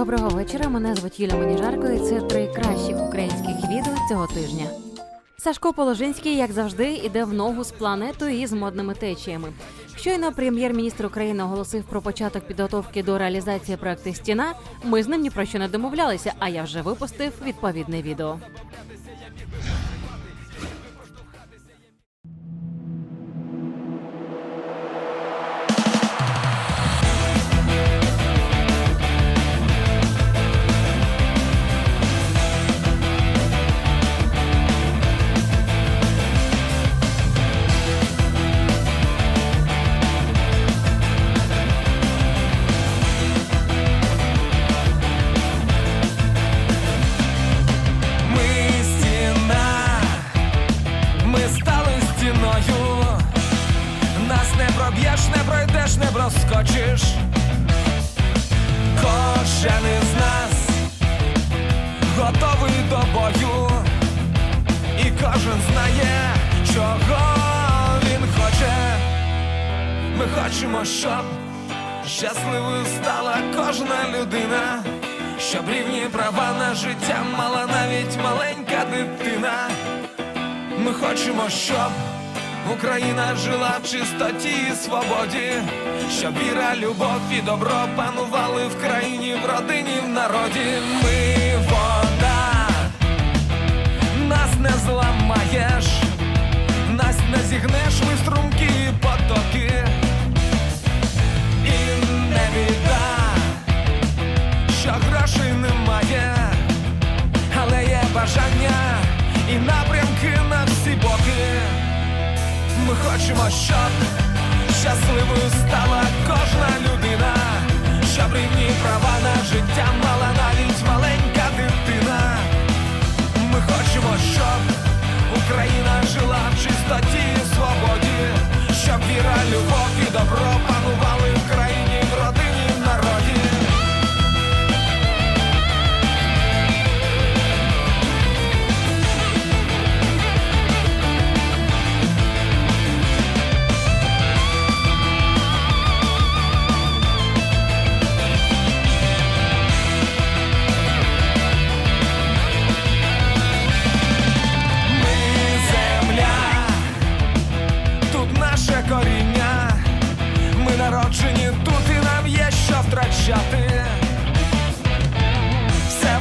Доброго вечора. Мене звуть Юля Маніжарко, і це три кращих українських відео цього тижня. Сашко Положинський, як завжди, іде в ногу з планетою і з модними течіями. Щойно прем'єр-міністр України оголосив про початок підготовки до реалізації проекту Стіна. Ми з ним ні про що не домовлялися, а я вже випустив відповідне відео. Хочемо, щоб щасливою стала кожна людина, щоб рівні права на життя мала навіть маленька дитина. Ми хочемо, щоб Україна жила в чистоті і свободі, щоб віра, любов і добро панували в країні, в родині, в народі. Ми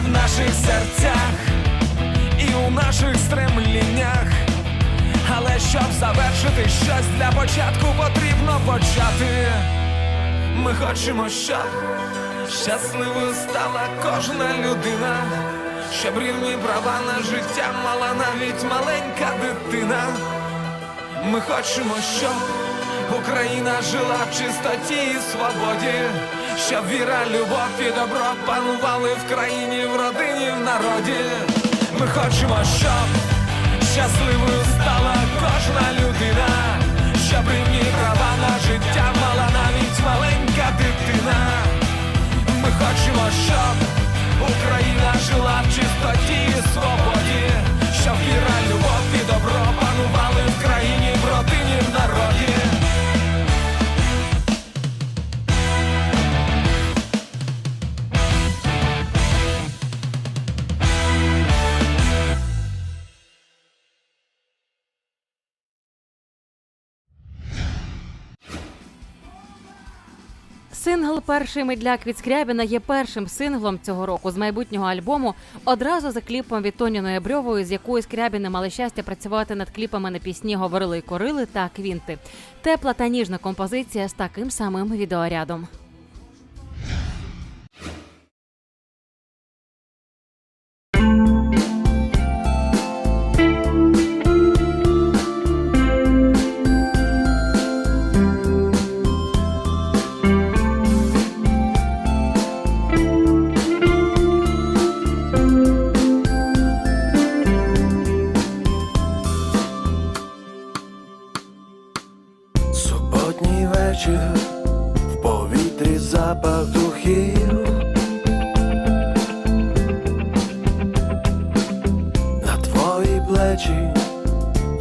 в наших серцях і у наших стремліннях. Але щоб завершити щось для початку потрібно почати. Ми хочемо, щоб щасливою стала кожна людина, щоб рівні права на життя мала навіть маленька дитина. Ми хочемо, щоб Україна жила в чистоті і свободі, щоб віра, любов і добро панували в країні, в родині, в народі. Ми хочемо, щоб щасливою стала кожна людина, щоб рівні права на життя мала навіть маленька дитина. Ми хочемо, щоб Україна жила в чистоті і свободі, щоб віра, любов і добро Сингл Перший медляк від Скрябіна є першим синглом цього року з майбутнього альбому. Одразу за кліпом від Тоніної Брьової, з якою Скрябіни мали щастя працювати над кліпами на пісні Говорили й корили та Квінти. Тепла та ніжна композиція з таким самим відеорядом.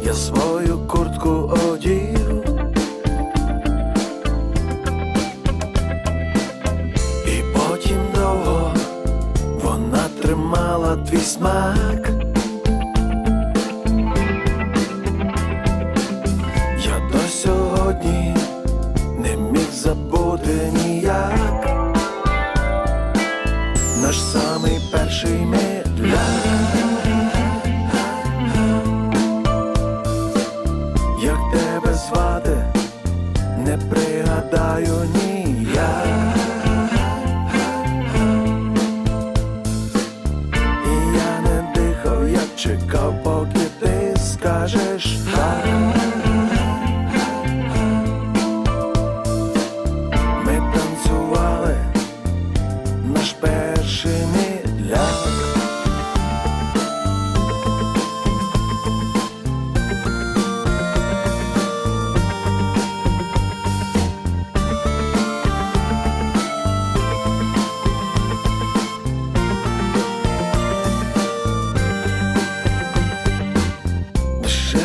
Я свою куртку одів. І потім довго вона тримала твій смак. Я до сьогодні не міг забути ніяк. Наш самий перший медляк. Не пригадаю ніяк.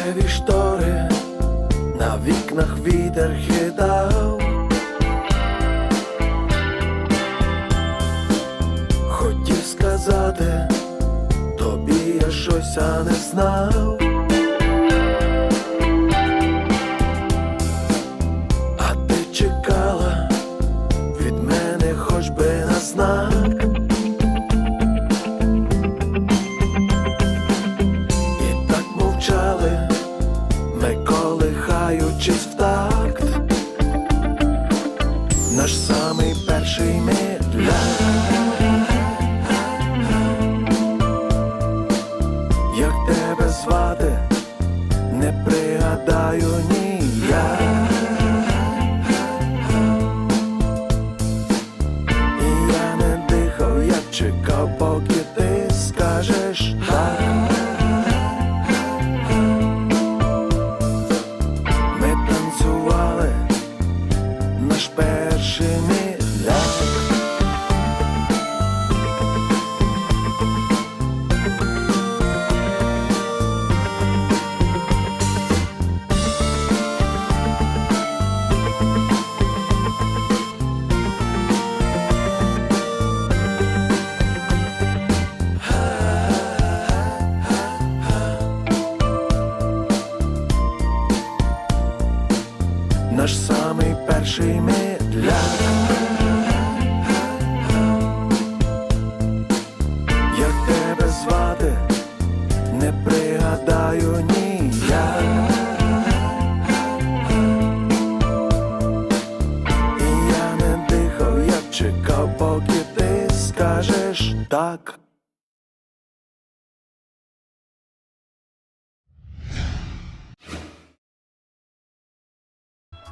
Дешеві штори на вікнах вітер хитав. Хотів сказати, тобі я щось а не знав.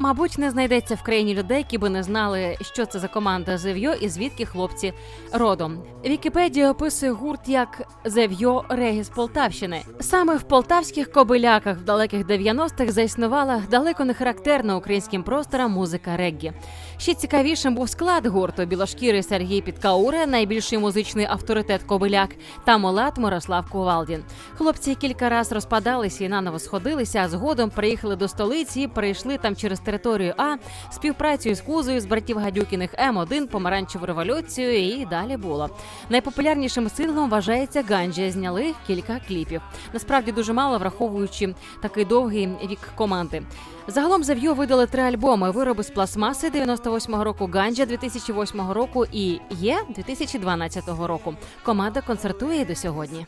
Мабуть, не знайдеться в країні людей, які би не знали, що це за команда Зев'йо і звідки хлопці родом. Вікіпедія описує гурт як Зев'йо Регі з Полтавщини. Саме в полтавських кобиляках в далеких 90-х заіснувала далеко не характерна українським просторам музика реггі. Ще цікавішим був склад гурту білошкірий Сергій Підкауре, найбільший музичний авторитет Кобиляк, та Молат Мирослав Кувалдін. Хлопці кілька раз розпадалися і наново сходилися, а згодом приїхали до столиці, і перейшли там через територію А, співпрацю з Кузою з братів Гадюкіних М1, помаранчеву революцію і далі було. Найпопулярнішим синглом вважається Ганджа. Зняли кілька кліпів. Насправді дуже мало, враховуючи такий довгий вік команди. Загалом Зав'ю видали три альбоми: вироби з пластмаси 98-го року, Ганджа 2008 року і Є 2012 року. Команда концертує до сьогодні.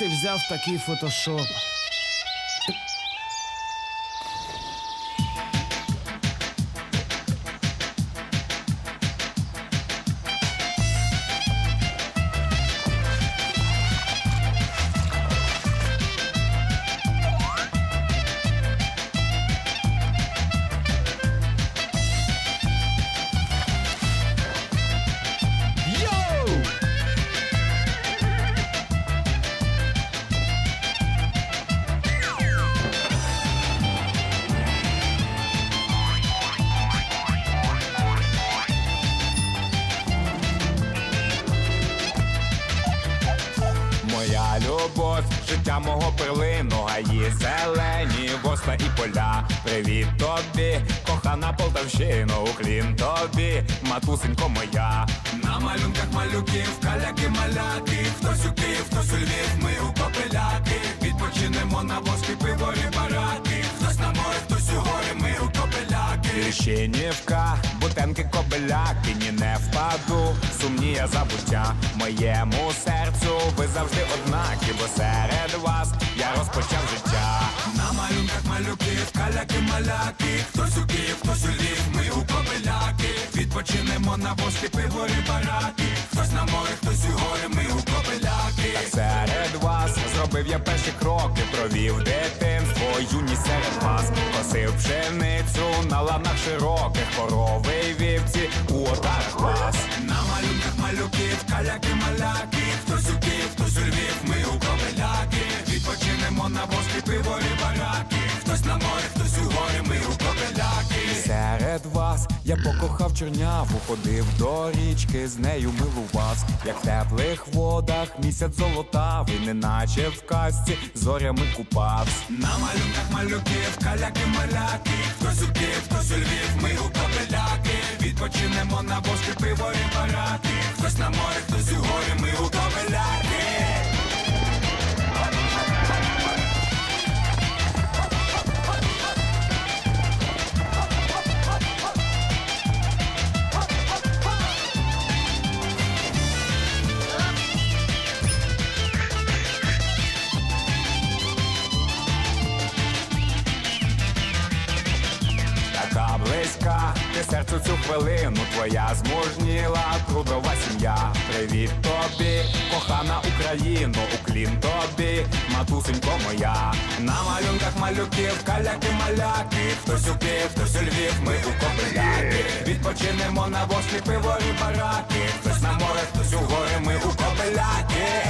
Ти взяв такий фотошоп? Життя мого перлину, гаї зелені, воста і поля. Привіт тобі, кохана Полтавщина, уклін тобі, матусенько моя. На малюнках малюків, каляки маляки, хтось у Київ, хтось у Львів, ми у Копеляки. Відпочинемо на воски, пиворі бараки. Хтось на море, хтось у гори, ми Вірщинівка, бутенки кобеляки, ні не впаду, сумні я забуття моєму серцю, ви завжди однакі, бо серед вас я розпочав життя. На малюнках малюків, каляки маляки, хтось у Київ, хтось у Львів. Відпочинемо на воски, пиворі бараки. Хтось на море, хтось у гори, ми у Копеляки. Серед вас зробив я перші кроки, провів дитинство, юність серед вас, косив пшеницю на ланах широких, корови вівці у отарах вас. На малюнках малюків, каляки маляки, хтось у Київ, хтось у Львів, ми у Копеляки. Відпочинемо на воски, пиворі бараки. Хтось на море, хтось у гори, ми у Копеляки. Серед вас я покохав чорняву, ходив до річки, з нею милувався, як в теплих водах місяць золотавий, неначе в казці зорями купався. На малюнках малюків, каляки маляки, хтось у Київ, хтось у Львів, ми у Копеляки. Відпочинемо на воски, пиворі бараки. Хтось на море, хтось у гори, ми у Копеляки. Близька, ти серцю цю хвилину, твоя змужніла трудова сім'я. Привіт тобі, кохана Україно, уклін тобі, матусенько моя. На малюнках малюків, каляки маляки, хтось у Київ, хтось у Львів, ми у Копеляки. Відпочинемо на воски, пиворі бараки. Хтось на море, хтось у гори, ми у Копеляки.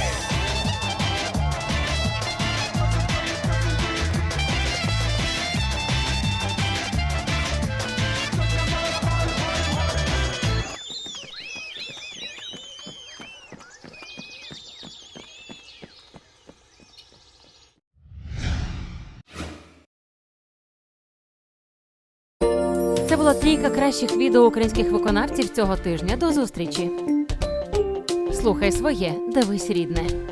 Була трійка кращих відео українських виконавців цього тижня. До зустрічі. Слухай своє, дивись рідне.